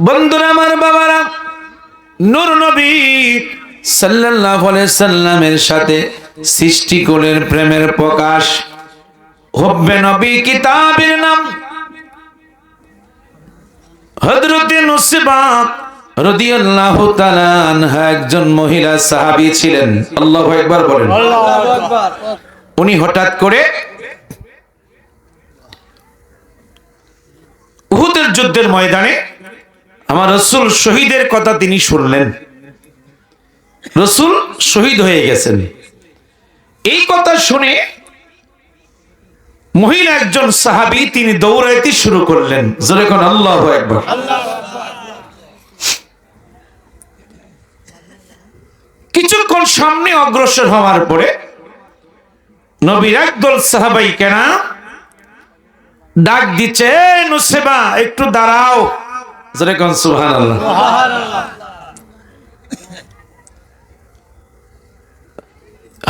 বন্ধুরা আমার বাবারা নূর নবী সাল্লাল্লাহু আলাইহি সাল্লামের সাথে সৃষ্টিকুলের প্রেমের প্রকাশ। হব্বে নবী কিতাবের নাম। হযরতে নুসবা রাদিয়াল্লাহু তাআলা আনহা একজন মহিলা সাহাবী ছিলেন। আল্লাহু একবার বলেন। উনি হঠাৎ করে উহুদের যুদ্ধের ময়দানে আমার রসুল শহীদের কথা তিনি শুনলেন। রসুল শহীদ হয়ে গেছেন। এই কথা শুনে মহিলা একজন সাহাবী তিনি দৌড়াইতে শুরু করলেন। জোরে কোন আল্লাহ একবার কিছুক্ষণ সামনে অগ্রসর হওয়ার পরে নবীর একদল সাহাবাই কেনা ডাক দিচ্ছে "এই নুসেবা, একটু দাঁড়াও। সুবহানাল্লাহ।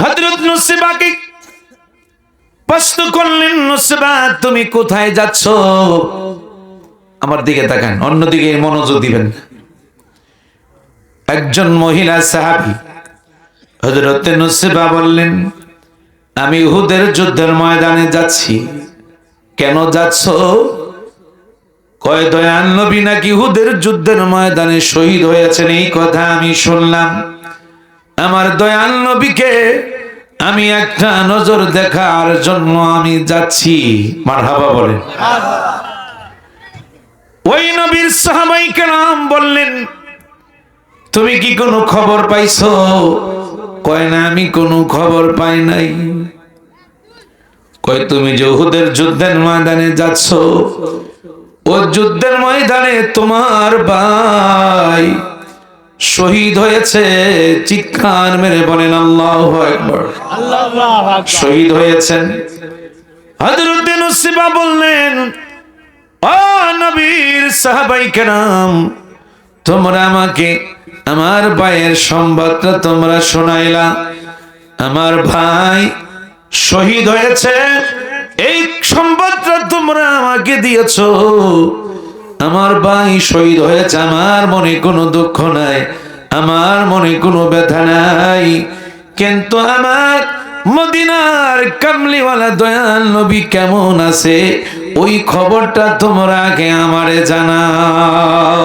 হযরত নুসেবাকে প্রশ্ন করলেন, নুসেবা, তুমি কোথায় যাচ্ছ? আমার দিকে তাকান, অন্যদিকে মনোযোগ দিবেন একজন মহিলা সাহাবী হযরত নুসেবা বললেন, আমি উহুদের যুদ্ধের ময়দানে যাচ্ছি। কেন যাচ্ছ? কয় দয়াল নবী নাকি হুদের যুদ্ধের ময়দানে শহীদ হয়েছেন? এই কথা আমি শুনলাম। আমার দয়াল নবীকে আমি একটা নজর দেখার জন্য আমি যাচ্ছি। মারহাবা বলেন। ওই নবীর সাহাবাই কেরাম বললেন, তুমি কি কোনো খবর পাইছো? কয়, না, আমি কোনো খবর পাই নাই। কয়, তুমি যে হুদের যুদ্ধের ময়দানে যাচ্ছ ও যুদ্ধের ময়দানে তোমার ভাই শহীদ হয়েছে, চিৎকার মেরে বলেন আল্লাহ শহীদ হয়েছেন। উসবা বললেন, ও নবীর সাহাবাই কেরাম, তোমরা আমাকে, আমার ভাইয়ের সংবাদটা তোমরা শোনাইলা। আমার ভাই শহীদ হয়েছে, এই সংবাদটা তোমরা আমাকে দিয়েছ। আমার ভাই শহীদ হয়েছে আমার মনে কোনো দুঃখ নাই আমার মনে কোনো ব্যথা নাই। কিন্তু আমার মদিনার কামলিওয়ালা দয়াল নবী কেমন আছে? ওই খবরটা তোমরা আগে আমারে জানাও।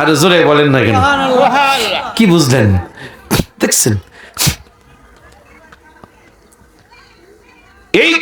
আর জোরে বলেন না কেন? কি বুঝলেন? দেখছেন?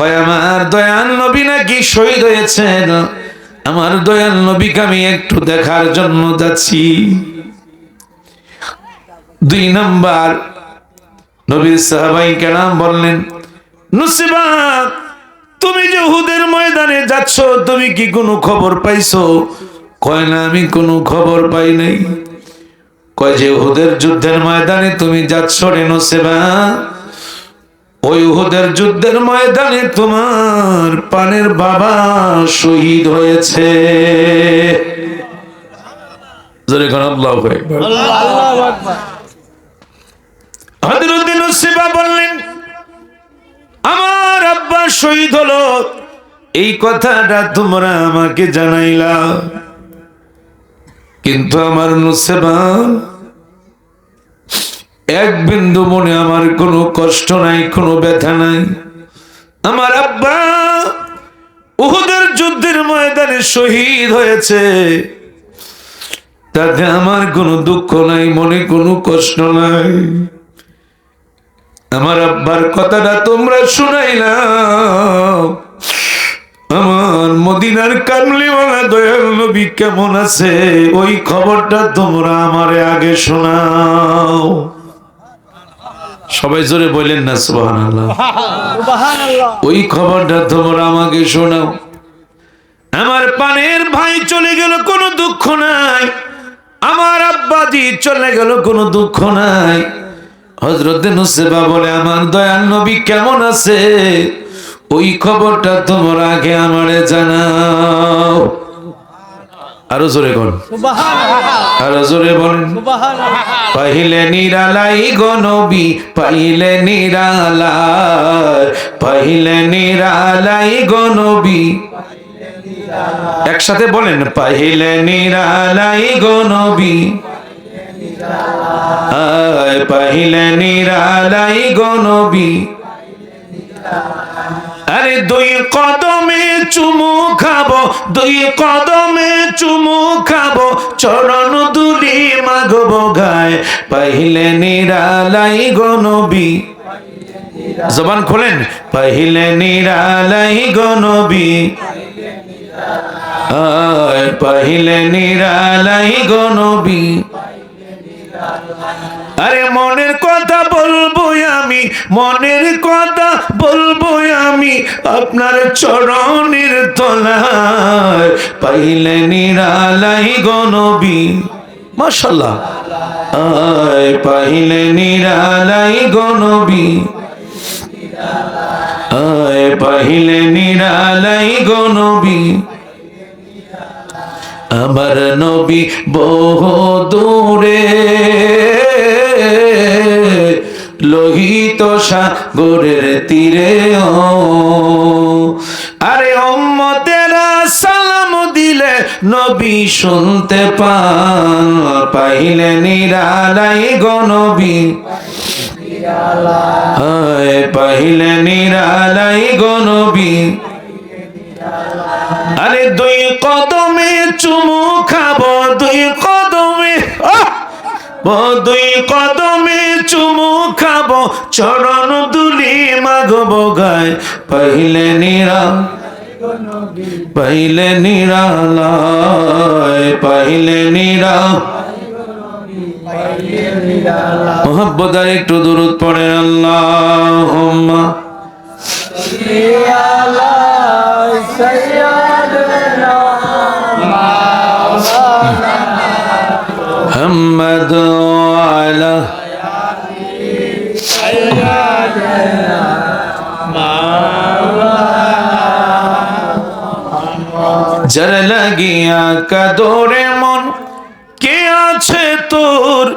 কয়, আমার দয়াল নবী নাকি শহীদ হয়েছেন? আমার দয়াল নবীকে আমি একটু দেখার জন্য যাচ্ছি। দুই নাম্বার, নবীর সাহাবাই কেরাম বললেন, নুসিবা, তুমি যে হুদের ময়দানে যাচ্ছ, তুমি কি কোনো খবর পাইছো? কয়, না, আমি কোনো খবর পাই নাই। কয়, যে হুদের যুদ্ধের ময়দানে তুমি যাচ্ছ রে নুসিবা ওই উহুদের যুদ্ধের ময়দানে তোমার পানের বাবা শহীদ হয়েছে। বললেন আমার আব্বা শহীদ হলো। এই কথাটা তোমরা আমাকে জানাইলা। কিন্তু আমার নুসিবা এক বিন্দু মনে আমার কোনো কষ্ট নাই, কোনো ব্যথা নাই। আমার আব্বা উহুদের যুদ্ধের ময়দানে শহীদ হয়েছে। তাতে আমার কোনো দুঃখ নাই, মনে কোনো কষ্ট নাই। আমার আব্বার কথাটা তোমরা শুনাইলাম আমার মদিনার কামলিওয়ালা দয়াল নবী কেমন আছে? ওই খবরটা তোমরা আমারে আগে শোনাও। সবাই জোরে বললেন না, সুবহানাল্লাহ। ওই খবরটা তোমরা আমাকে শোনাও। আমার পানের ভাই চলে গেল, কোনো দুঃখ নাই। আমার আব্বাজি চলে গেল, কোনো দুঃখ নাই। হজরত নুসেবা বলে, আমার দয়াল নবী কেমন আছে? ওই খবরটা তোমার আগে আমারে জানাও। আরও জোরে কোন আরও জোরে বলেন পাইলে নিরালাই গনবী পাইলে নিরালাই পাইলে নিরালাই গনবী একসাথে বলেন পাহিলে নিরালাই গনবী পাইলে নিরালাই গনবী আরে দুই কদমে চুমু খাব, দুই কদমে চুমু খাব, চরণ দুলি মাগবো গায়। পাহিলে নিরালাই গনবী জবান খোলেন, পাহিলে নিরালাই গনবী পাইলে নিরালাই গনবী আরে মনের কথা বলব আমি, মনের কথা বলব আমি, আপনার চরণের তলায় পাইলে নিরালাই গনবী মাশাল্লাহ। আয়, পাইলে নিরালাই গনবী আয়, পাইলে নিরালাই গনবী আমার নবী বহু দূরে। লোহিত সাগরের তীরে আরে ওম্মতেরা সালাম দিলে নবী শুনতে পান পাইলে নিরালাই গনবী হায়, পাইলে নিরালাই গনবী আরে দুই কদমে চুমু খাব, দুই কদমে দুই কদমে চুমু খাবো চরণ দুলি মাগবো গায় পাইলে নিরা পাইলে নিরালায় পাইলে নিরা মোহাম্মদ আর একটু দূরত পড়ে আল্লাহ محمد যার লাগিয়া কাদরে মন। কে আছে তোর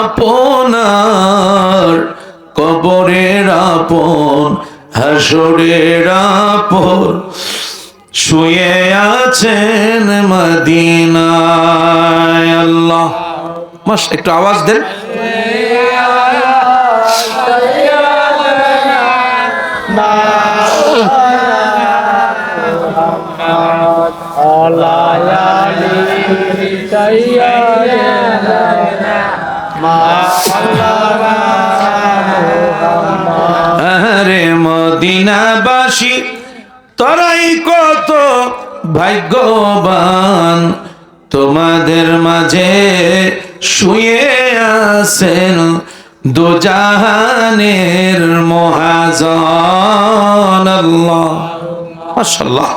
আপনার? কবরের আপন, হাসরের আপন। শুয়ে আছেন মদিনায় আল্লাহ। মাস, একটু আওয়াজ দেন। আরে মদিনাবাসী তরাই কত ভাগ্যবান। তোমাদের মাঝে শুয়ে আছেন দুজাহানের মহাজন আল্লাহ। মাশাআল্লাহ।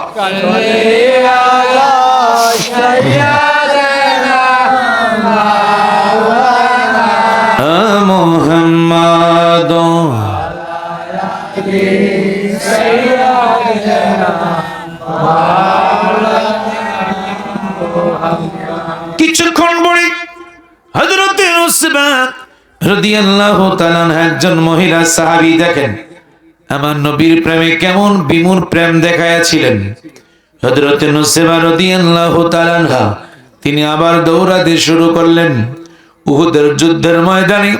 কিছুক্ষণ পরে তাআলা একজন মহিলা সাহাবী দেখেন। আমার নবীর প্রেমে কেমন বিমূর প্রেম দেখায়াছিলেন হযরতে নুসবা রাদিয়াল্লাহু তাআলা তিনি আবার দৌড়াতে শুরু করলেন। উহুদের যুদ্ধের ময়দানে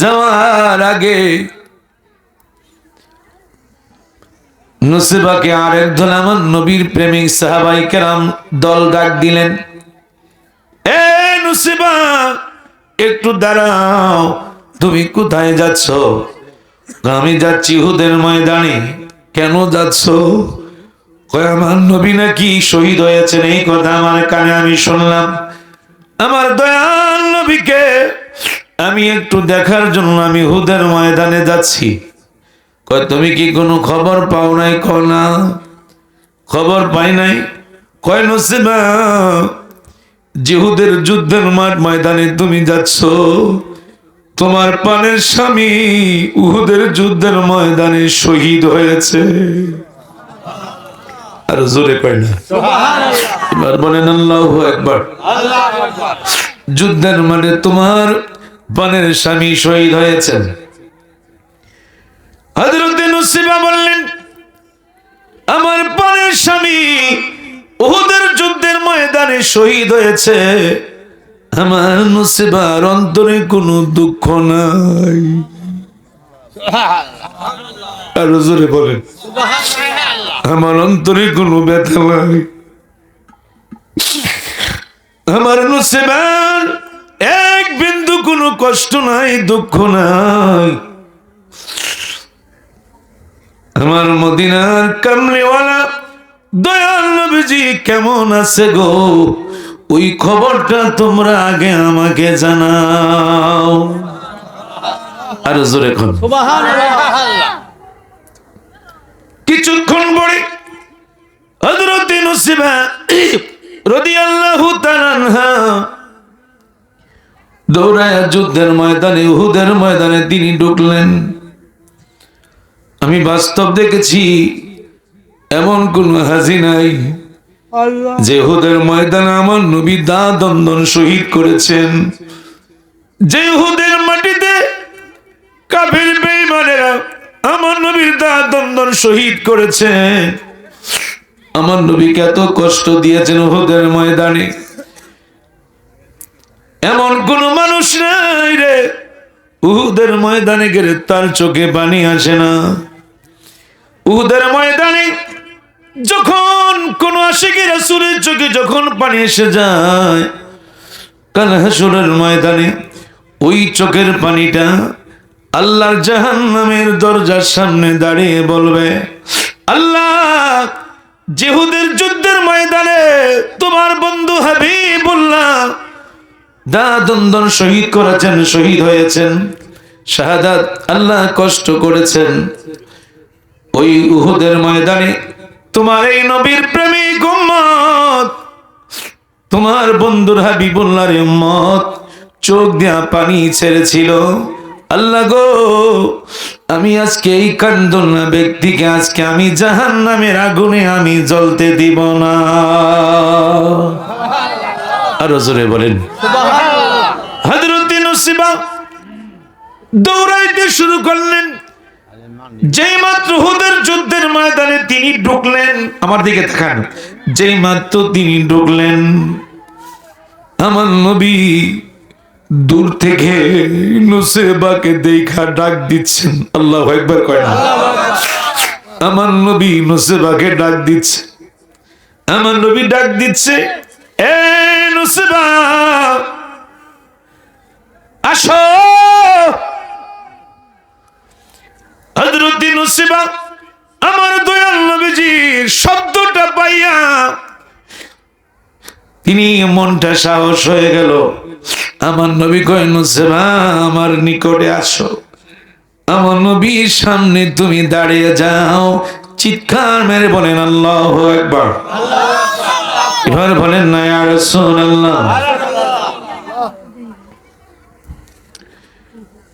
যাওয়ার আগে নুসিবাকে আর একজন আমার নবীর প্রেমিক সাহাবাই কেরাম দল ডাক দিলেন। নুসিবা একটু দাঁড়াও। তুমি কোথায় যাচ্ছ? আমি যাচ্ছি হুদের ময়দানে। কেন যাচ্ছ? আমার নবী নাকি শহীদ হয়েছেন? এই কথা আমার কানে আমি শুনলাম। আমার দয়াল নবীকে আমি একটু দেখার জন্য আমি হুদের ময়দানে যাচ্ছি। তুমি কি কোনো খবর পাও নাই? ক না। খবর পাই নাই। কয়, নসিবা জিহুদের যুদ্ধের মাঠ ময়দানে তুমি যাচ্ছ। তোমার পানের স্বামী উহুদের যুদ্ধের ময়দানে শহীদ হয়েছে। আর জোরে কয় না। এবার বলেন আল্লাহ একবার যুদ্ধের মানে তোমার পানের স্বামী শহীদ হয়েছেন। হজরত নসিবা বললেন আমার পানের স্বামী উহুদের ময়দানে শহীদ হয়েছে। আমার নসিবার অন্তরে কোনো দুঃখ নাই। জোরে বলেন। আমার অন্তরে ব্যথা নাই। আমার নসিবার এক বিন্দু কোনো কষ্ট নাই, দুঃখ নাই। আমার মদিনার কামলিওয়ালা দয়াল নবীজি কেমন আছে গো? ওই খবরটা তোমরা আগে আমাকে জানাও। আর জোরে কিছুক্ষণ পরে হযরত নসিবা রাদিয়াল্লাহু তাআলা দৌড়ায় যুদ্ধের ময়দানে উহুদের ময়দানে তিনি ঢুকলেন। আমি বাস্তব দেখেছি এমন কোন হাজি নাই যে হুদের ময়দানে আমার নবী দা দন্দন শহীদ করেছেন। যে হুদের মাটিতে কাফির বেঈমানেরা আমার নবীর দা দন্দন শহীদ করেছে আমার নবীকে এত কষ্ট দিয়েছেন হুদের ময়দানে। এমন কোন মানুষ নাই রে উহুদের ময়দানে গেলে তার চোখে পানি আসে না। উহুদের ময়দানে যখন কোন আশিকি রাসূলের চোখে যখন পানি এসে যায়, কাল হাসুরের ময়দানে ওই চোখের পানিটা আল্লাহর জাহান্নামের দরজার সামনে দাঁড়িয়ে বলবে, আল্লাহ জেহুদের যুদ্ধের ময়দানে তোমার বন্ধু হাবিবুল্লাহ দা দন্দন শহীদ করেছেন, শহীদ হয়েছেন, শাহাদাত আল্লাহ কষ্ট করেছেন। ওই উহুদের ময়দানে তোমার এই নবীর প্রেমিক উম্মত তোমার বন্ধুর হাবি হাবিবুল্লাহর উম্মত চোখ দিয়া পানি ছেড়েছিল। আল্লাহ গো আমি আজকে এই কান্দনা ব্যক্তিকে আজকে আমি জাহান নামের আগুনে আমি জ্বলতে দিব না। আরও জোরে বলেন। হজরত দৌড়াইতে শুরু করলেন। যেই মাত্র হুদের যুদ্ধের ময়দানে তিনি ঢুকলেন, আমার দিকে তাকান। যেই মাত্র তিনি ঢুকলেন, আমার নবী দূর থেকে নুসেবাকে দেখা ডাক দিচ্ছেন। আল্লাহ একবার কয় না। আমার নবী নুসেবাকে ডাক দিচ্ছে। আমার নবী ডাক দিচ্ছে, এ নুসেবা, আসো। নুসিবা, আমার দয়াল নবীজির শব্দটা পাইয়া তিনি মনটা সাহস হয়ে গেল। আমার নবী কয়, নুসিবা, আমার নিকটে আসো। আমার নবীর সামনে তুমি দাঁড়িয়ে যাও। চিৎকার মেরে বলেন, আল্লাহ একবার এবার বলেন আর আল্লাহ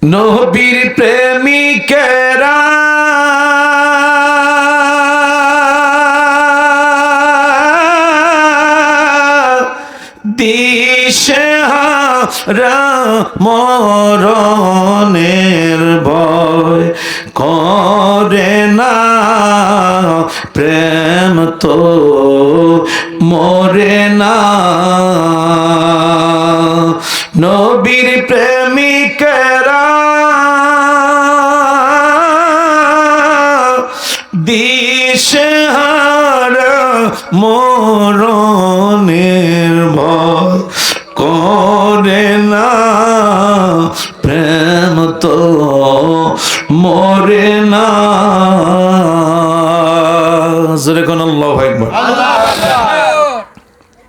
নবীর প্রেমিকেরা। দিশেহারা মরণের ভয় করে না। প্রেম তো মরে না। নবীর প্রেমিকেরা মরণের ভয় করে না। প্রেম তো মরে না। যেরকম আল্লাহ একবার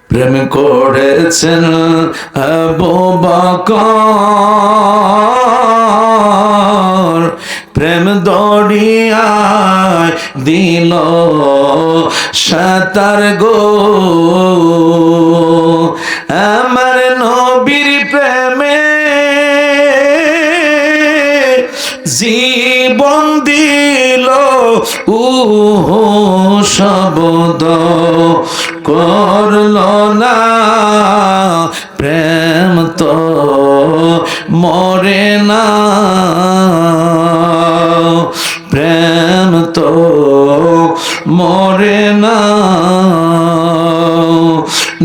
প্রেম করেছেন আবু বকর। প্রেম দড়িয়ায় দিল সাতার গো। আমার নবীর প্রেমে জীবন দিল। উহ শব্দ করল না। প্রেম তো মরে না।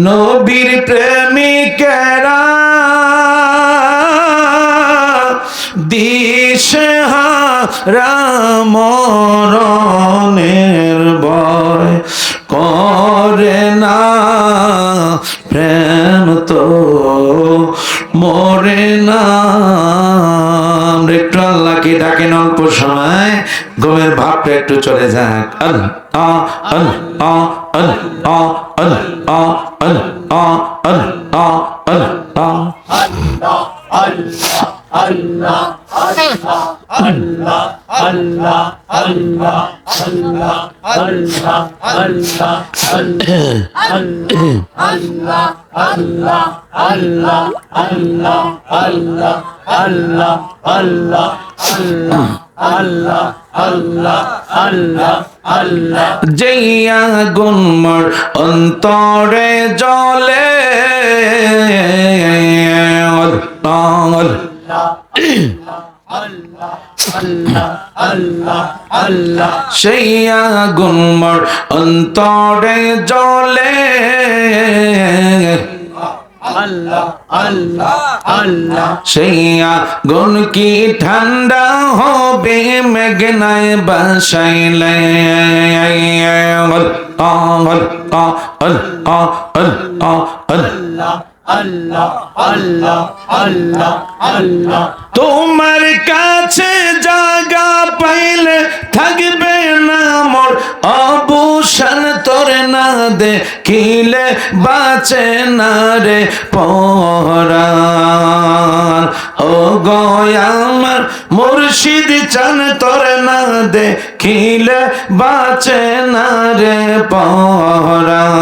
নবীর প্রেমিকেরা দিশে মরণের বয় করে না। প্রেম তো মরে না। একটু আল্লাহকে ডাকেন অল্প সময়। গমের ভাবটা একটু চলে যাক। আল্লাহ। আল্লাহ আল্লাহ আল্লাহ আল্লাহ আল্লাহ আল্লাহ জইয়া গুনমর অন্তরে জলে সেই আগুনমর অন্তরে জলে সেইয়া গুণ কি ঠান্ডা হবে মেঘনায় বাসাইলে অল অল অল অল অল অল আল্লাহ আল্লাহ আল্লাহ আল্লাহ। তোমার কাছে জাগা পাইলে থাকবে না মোর। অবসান তোর না দে কিলে বাঁচে না রে পরাণ। ও আমার মুর্শিদ চান তোর না দে কিলে বাঁচে না রে পরাণ।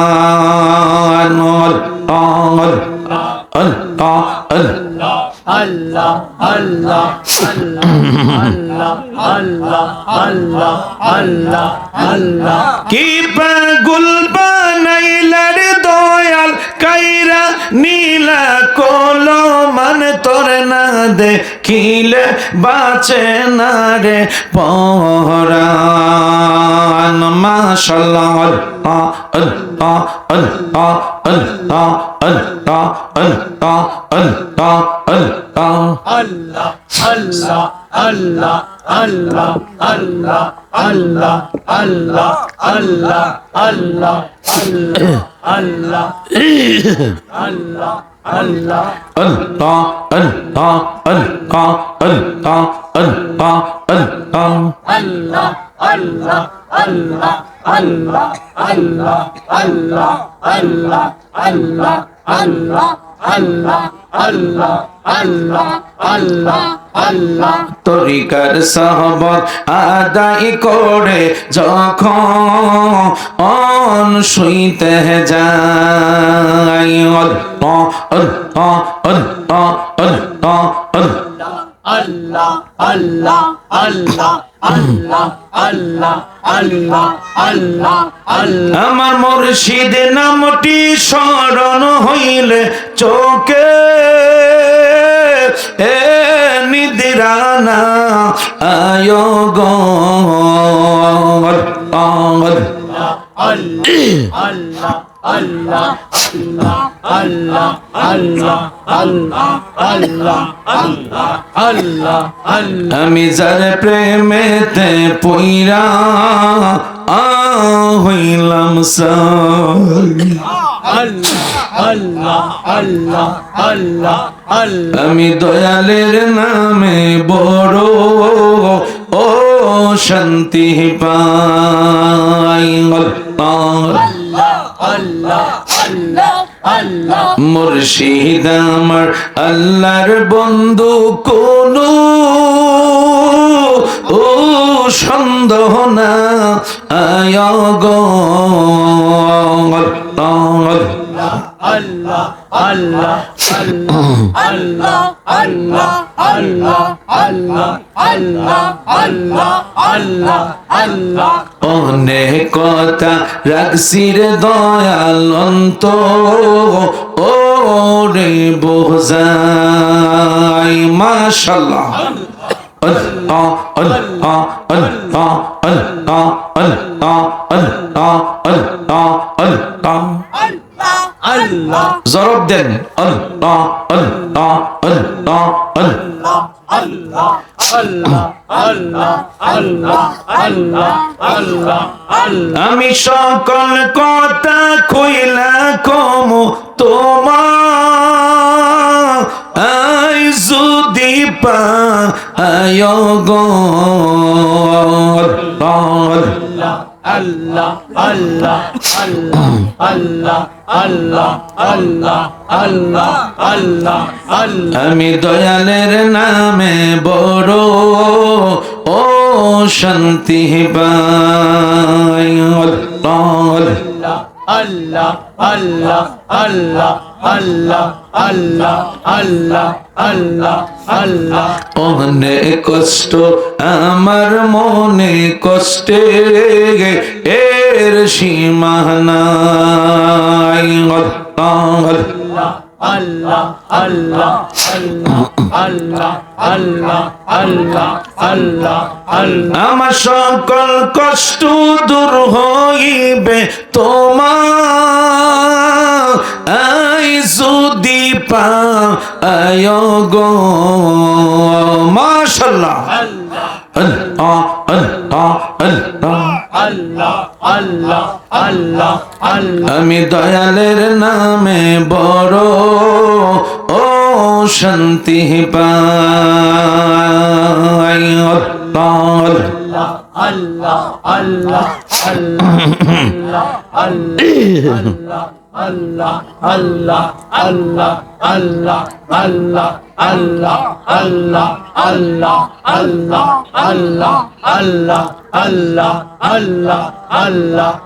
কি পাগুল বানাইলার দয়াল, কাইরা নীলা কোলো মান তোর না দেখিলে, বাঁচে না রে পরান মাশাল্লাহ আল্লাহ Allah আল্লাহ আল্লাহ আল্লাহ আল্লাহ আল্লাহ আল্লাহ আল্লাহ আল্লাহ আল্লাহ আল্লাহ আল্লাহ তরিকার সহবত আদায় করে যখন শুইতে যাই আল্লাহ আল্লাহ আল্লাহ আল্লাহ আল্লাহ আমার মুর্শিদ নামটি স্মরণ হইলে চোখে এ নিদিরানা আয় গো আমি যার প্রেমেতে পইরা হইলাম সাই আমি দয়ালের নামে বড় ও শান্তি পাই। মুর্শিদ আমার আল্লাহর বন্ধু কোন। ও সন্দেহ না আয় গো আল্লাহ আল্লাহ আল্লাহ আল্লাহ আল্লাহ আল্লাহ আল্লাহ আল্লাহ আল্লাহ আল্লাহ আল্লাহ অনেক কথা রাখছি রে দয়াল অন্ত ও রে বোঝাই মাশাল্লাহ আল্লাহ الله ضرب دن الله الله الله الله الله আমি সকল কথা কইল কম তোমার যদি পায় গল্লা আল্লাহ, আল্লাহ আল্লাহ আল্লাহ আল্লাহ আল্লাহ আল্লাহ আল্লাহ। আমি দয়ালের নামে বড় ও শান্তি পাই। আল্লাহ, আল্লাহ আল্লাহ আল্লাহ আল্লাহ আল্লাহ আল্লাহ আল্লাহ আল্লাহ। অনেক কষ্ট আমার মনে কষ্টে এর সীমা নাই। আল্লাহ, আল্লাহ আল্লাহ আল্লাহ। আল্লাহ আল্লাহ আমার সকল কষ্ট দূর হইবে তোমার যদি পা মাশাল্লাহ আল্লাহ আল্লাহ আল্লাহ আল্লাহ আমি দয়ালের নামে বড় ও শান্তি পাই আল্লাহ, আল্লাহ আল্লাহ আল্লাহ আল্লাহ আল্লাহ আল্লাহ আল্লাহ আল্লাহ আল্লাহ আল্লাহ আল্লাহ আল্লাহ আল্লাহ আল্লাহ আল্লাহ আল্লাহ আল্লাহ আল্লাহ